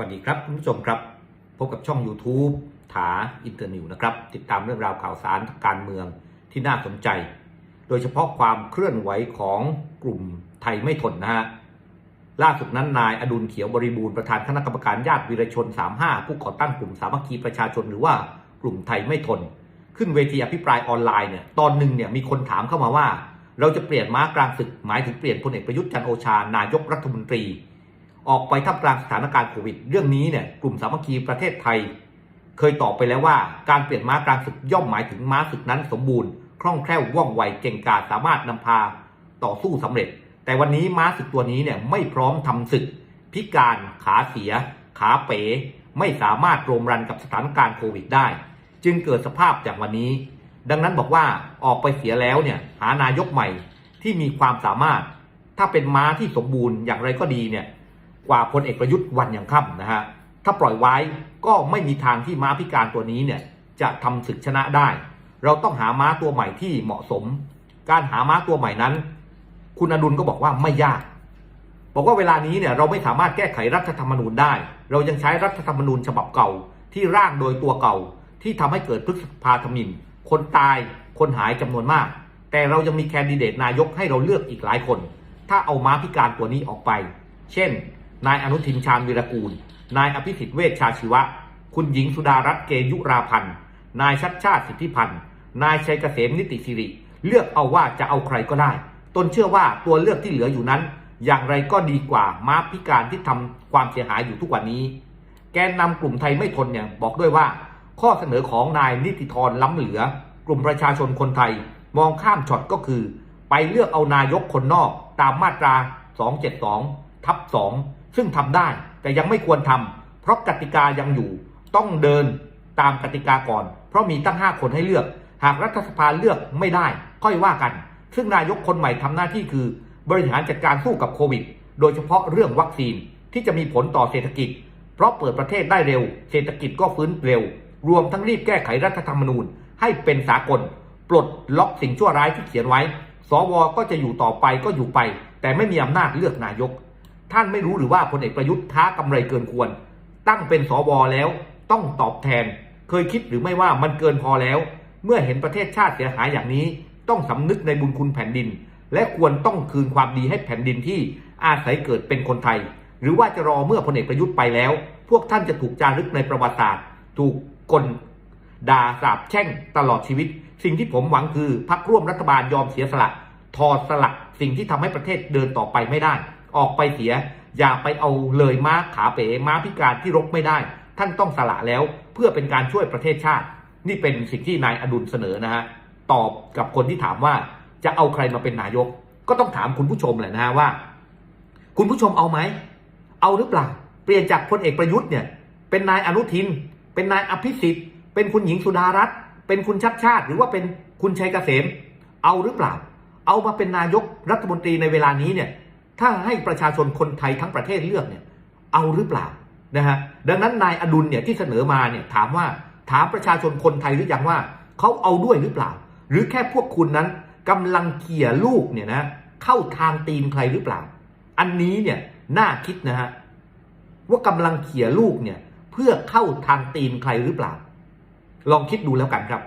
วัสดีครับคุณผู้ชมครับ พบกับช่อง YouTube ถาอินเตอร์นิวนะครับ ติดตามเรื่องราวข่าวสารการเมืองที่น่าสนใจ โดยเฉพาะความเคลื่อนไหวของกลุ่มไทยไม่ทนนะฮะล่าสุดนั้นนายอดุลเขียวบริบูรณ์ประธานคณะกรรมการญาติวีรชน 35 ผู้ก่อตั้งกลุ่มสามัคคีประชาชนหรือว่ากลุ่มไทยไม่ทน ขึ้นเวทีอภิปรายออนไลน์เนี่ยตอนหนึ่งเนี่ยมีคนถามเข้ามาว่า เราจะเปลี่ยนม้ากลางศึกหมายถึงเปลี่ยนพลเอกประยุทธ์จันโอชานายกรัฐมนตรี ออกไปท่ามกลางสถานการณ์โควิด เรื่องนี้เนี่ยกลุ่มสามัคคีประเทศไทย เคยตอบไปแล้วว่า การเปลี่ยนม้ากลางศึกย่อมหมายถึงม้าศึกนั้นสมบูรณ์คล่องแคล่วว่องไวเก่งกาจสามารถนำพาต่อสู้สำเร็จ แต่วันนี้ม้าศึกตัวนี้เนี่ยไม่พร้อมทำศึก พิการขาเสีย ขาเป๋ ไม่สามารถโรมรันกับสถานการณ์โควิดได้ จึงเกิดสภาพอย่างวันนี้ ดังนั้นบอกว่าออกไปเสียแล้วเนี่ยหานายกใหม่ที่มีความสามารถ ถ้าเป็นม้าที่สมบูรณ์อย่างไรก็ดีเนี่ย กว่าพลเอกประยุทธ์วันอย่างค่ำนะฮะถ้าปล่อยไว้ก็ไม่มีทางที่ม้าพิการตัวนี้เนี่ยจะทำศึกชนะได้ เราต้องหาม้าตัวใหม่ที่เหมาะสม การหาม้าตัวใหม่นั้น คุณอดุลก็บอกว่าไม่ยากบอกว่าเวลานี้เนี่ยเราไม่สามารถแก้ไขรัฐธรรมนูญได้ เรายังใช้รัฐธรรมนูญฉบับเก่าที่ร่างโดยตัวเก่าที่ทำให้เกิดพฤษภาธมิน คนตายคนหายจำนวนมาก แต่เรายังมีแคนดิเดตนายกให้เราเลือกอีกหลายคน ถ้าเอาม้าพิการตัวนี้ออกไป เช่น นายอนุทินชาญวีรกูล นายอภิสิทธิ์เวชชาชีวะ คุณหญิงสุดารัตน์เกยุราพันธ์ นายชัดชาติสิทธิพันธ์ นายชัยเกษมนิติสิริ เลือกเอาว่าจะเอาใครก็ได้ ตนเชื่อว่าตัวเลือกที่เหลืออยู่นั้น อย่างไรก็ดีกว่าม้าพิการที่ทำความเสียหายอยู่ทุกวันนี้ แกนนำกลุ่มไทยไม่ทนเนี่ยบอกด้วยว่า ข้อเสนอของนายนิติธรล้ำเหลือ กลุ่มประชาชนคนไทย มองข้ามช็อตก็คือ ไปเลือกเอานายกคนนอกตามมาตรา 272ทับ2 ซึ่งทำได้แต่ยังไม่ควรทำเพราะกติกายังอยู่ต้องเดินตามกติกาก่อน เพราะมีตั้ง 5 คนให้เลือก หากรัฐสภาเลือกไม่ได้ ค่อยว่ากัน ซึ่งนายกคนใหม่ทำหน้าที่คือ บริหารจัดการสู้กับโควิด โดยเฉพาะเรื่องวัคซีนที่จะมีผลต่อเศรษฐกิจ เพราะเปิดประเทศได้เร็ว เศรษฐกิจก็ฟื้นเร็ว รวมทั้งรีบแก้ไขรัฐธรรมนูญ ให้เป็นสากล ปลดล็อกสิ่งชั่วร้ายที่เขียนไว้ สวก็จะอยู่ต่อไปก็อยู่ไป แต่ไม่มีอำนาจเลือกนายก ท่านไม่รู้หรือว่าพลเอกประยุทธ์ท้ากำไรเกินควร ตั้งเป็นสวแล้วต้องตอบแทน เคยคิดหรือไม่ว่ามันเกินพอแล้ว เมื่อเห็นประเทศชาติเสียหายอย่างนี้ ต้องสำนึกในบุญคุณแผ่นดิน และควรต้องคืนความดีให้แผ่นดินที่อาศัยเกิดเป็นคนไทย หรือว่าจะรอเมื่อพลเอกประยุทธ์ไปแล้ว พวกท่านจะถูกจารึกในประวัติศาสตร์ ถูกกลด่าสาบแช่งตลอดชีวิต สิ่งที่ผมหวังคือพักร่วมรัฐบาลยอมเสียสละถอสลักสิ่งที่ทำให้ประเทศเดินต่อไปไม่ได้ ออกไปเสีย อย่าไปเอาเลยม้าขาเป๋ม้าพิการที่รบไม่ได้ ท่านต้องสละแล้วเพื่อเป็นการช่วยประเทศชาติ นี่เป็นสิ่งที่นายอดุลเสนอนะฮะตอบกับคนที่ถามว่าจะเอาใครมาเป็นนายก ก็ต้องถามคุณผู้ชมแหละนะฮะว่า คุณผู้ชมเอาไหมเอาหรือเปล่าเปลี่ยนจากพลเอกประยุทธ์เนี่ย เป็นนายอนุทิน เป็นนายอภิสิทธิ์เป็นคุณหญิงสุดารัตน์เป็นคุณชัดชาติ หรือว่าเป็นคุณชัยเกษม เอาหรือเปล่า เอามาเป็นนายกรัฐมนตรีในเวลานี้เนี่ย ถ้าให้ประชาชนคนไทยทั้งประเทศเลือกเนี่ยเอาหรือเปล่านะฮะดังนั้นนายอดุลเนี่ยที่เสนอมาเนี่ยถามว่าถามประชาชนคนไทยหรือยังว่าเขาเอาด้วยหรือเปล่า หรือแค่พวกคุณนั้นกำลังเขี่ยลูกเนี่ยนะเข้าทางตีนใครหรือเปล่า อันนี้เนี่ยน่าคิดนะฮะว่ากำลังเขี่ยลูกเนี่ยเพื่อเข้าทางตีนใครหรือเปล่า ลองคิดดูแล้วกันครับ